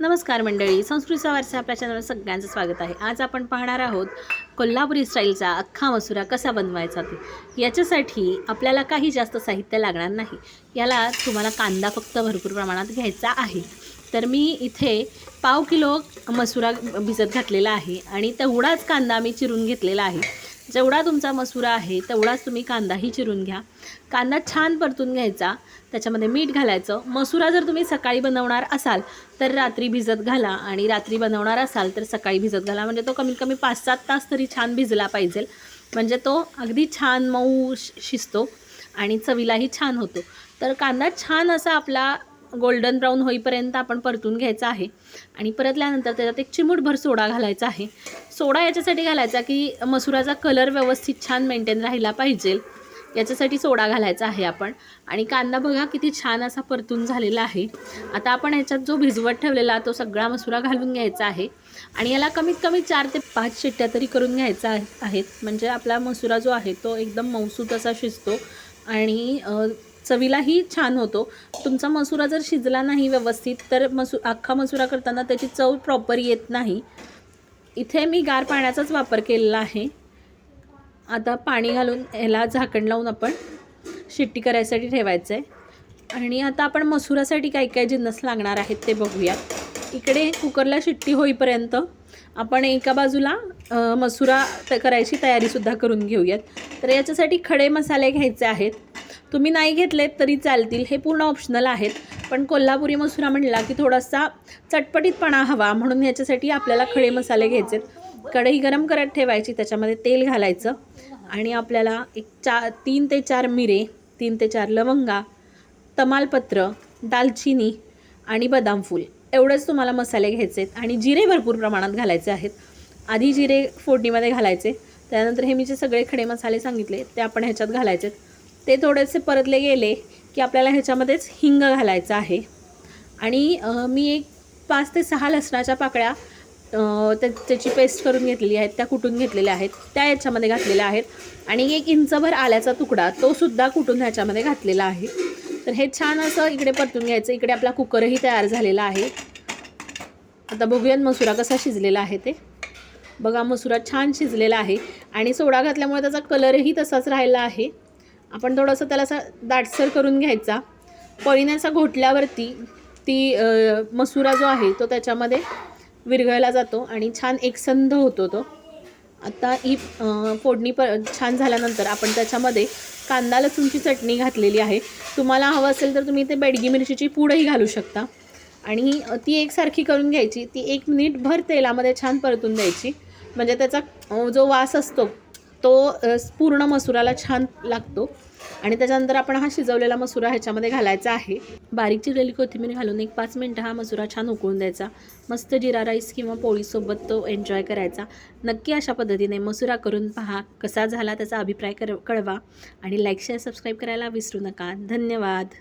नमस्कार मंडळी संस्कृतीचा वारसा आपल्या चॅनलवर सगळ्यांचं स्वागत आहे. आज आपण पाहणार आहोत कोल्हापुरी स्टाईलचा अख्खा मसुरा कसा बनवायचा ते. याच्यासाठी आपल्याला काही जास्त साहित्य लागणार नाही. याला तुम्हाला कांदा फक्त भरपूर प्रमाणात घ्यायचा आहे. तर मी इथे पाव किलो मसुरा भिजत घातलेला आहे आणि तेवढाच कांदा मी चिरून घेतलेला आहे. जेवढा तुमचा मसुरा आहे तेवढाच तुम्ही कांदाही चिरून घ्या. कांदा छान परतून घ्यायचा त्याच्यामध्ये मीठ घालायचं. मसुरा जर तुम्ही सकाळी बनवणार असाल तर रात्री भिजत घाला आणि रात्री बनवणार असाल तर सकाळी भिजत घाला. म्हणजे तो कमीत कमी पाच सात तास तरी छान भिजला पाहिजे म्हणजे तो अगदी छान मऊ शि- शिजतो आणि चवीलाही छान होतो. तर कांदा छान असा आपला गोल्डन ब्राऊन होईपर्यंत आपण परतून घ्यायचा आहे. आणि परतल्यानंतर त्याच्यात एक चिमूटभर सोडा घालायचा आहे. सोडा याच्यासाठी घालायचा की मसुराचा कलर व्यवस्थित छान मेंटेन राहिला पाहिजे. याच्यासाठी सोडा घालायचा आहे आपण. आणि कांदा बघा किती छान असा परतून झालेला आहे. आता आपण ह्याच्यात जो भिजवत ठेवलेला तो सगळा मसुरा घालून घ्यायचा आहे. आणि याला कमीत कमी चार ते पाच शिट्ट्या तरी करून घ्यायचा आहेत म्हणजे आपला मसुरा जो आहे तो एकदम मौसूत असा शिजतो. आणि चवीलाही छान होतो. तुमचा मसुरा जर शिजला नाही व्यवस्थित तर मसू अख्खा मसुरा करताना त्याची चव प्रॉपर येत नाही. इथे मी गार पाण्याचाच वापर केलेला आहे. आता पाणी घालून ह्याला झाकण लावून आपण शिट्टी करायसाठी ठेवायचं आहे आणि आता आपण मसुरासाठी काय काय जिन्नस लागणार आहेत ते बघूयात. इकडे कुकरला शिट्टी होईपर्यंत आपण एका बाजूला मसुरा करायची तयारीसुद्धा करून घेऊयात. तर याच्यासाठी खडे मसाले घ्यायचे आहेत. तुम्ही नाही घेतलेत तरी चालतील. हे पूर्ण ऑप्शनल आहेत. पण कोल्हापुरी मसुरा म्हणला की थोडासा चटपटीतपणा हवा म्हणून ह्याच्यासाठी आपल्याला खडे मसाले घ्यायचे कढई गरम करत ठेवायची त्याच्यामध्ये तेल घालायचं आणि आपल्याला एक चा तीन ते चार मिरे तीन ते चार लवंगा तमालपत्र दालचिनी आणि बदाम फूल. एवढेच तुम्हाला मसाले घ्यायचे आहेत आणि जिरे भरपूर प्रमाणात घालायचे आहेत. आधी जिरे फोडणीमध्ये घालायचे. त्यानंतर हे मी जे सगळे खडे मसाले सांगितले ते आपण ह्याच्यात घालायचे आहेत ते थोडेसे परतले गेले की आपल्याला ह्याच्यामध्येच हिंग घालायचं आहे. आणि मी एक पाच ते सहा लसणाच्या पाकळ्या त्या त्याची पेस्ट करून घेतलेली आहेत त्या कुटून घेतलेल्या आहेत त्या याच्यामध्ये घातलेल्या आहेत. आणि एक इंचभर आल्याचा तुकडा तो सुद्धा कुटून ह्याच्यामध्ये घातलेला आहे. तर हे छान असं इकडे परतून घ्यायचं. इकडे आपला कुकरही तयार झालेला आहे. आता बघूयात मसुरा कसा शिजलेला आहे ते. बघा मसुरा छान शिजलेला आहे. आणि सोडा घातल्यामुळे त्याचा कलरही तसाच राहिला आहे. आपण थोडंसं त्याला असा दाटसर करून घ्यायचा. पळीने असा घोटल्यावरती ती मसुरा जो आहे तो त्याच्यामध्ये विरघळला जातो आणि छान एकसंध होतो तो. आता ही फोडणी प छान झाल्यानंतर आपण त्याच्यामध्ये कांदा लसूणची चटणी घातलेली आहे. तुम्हाला हवं असेल तर तुम्ही ते बेडगी मिरचीची पूडही घालू शकता. आणि ती एकसारखी करून घ्यायची. ती एक मिनिटभर तेलामध्ये छान परतून द्यायची. म्हणजे त्याचा जो वास असतो तो पूर्ण मसुराला छान लागतो. आणि त्याच्यानंतर आपण हा शिजवलेला मसुरा ह्याच्यामध्ये घालायचा आहे. बारीक चिरलेली कोथिंबीर घालून एक पाच मिनटं हा मसुरा छान उकळून द्यायचा. मस्त जिरा राईस किंवा पोळीसोबत तो एन्जॉय करायचा. नक्की अशा पद्धतीने मसुरा करून पहा कसा झाला त्याचा अभिप्राय कर कळवा. आणि लाईक शेअर सबस्क्राईब करायला विसरू नका. धन्यवाद.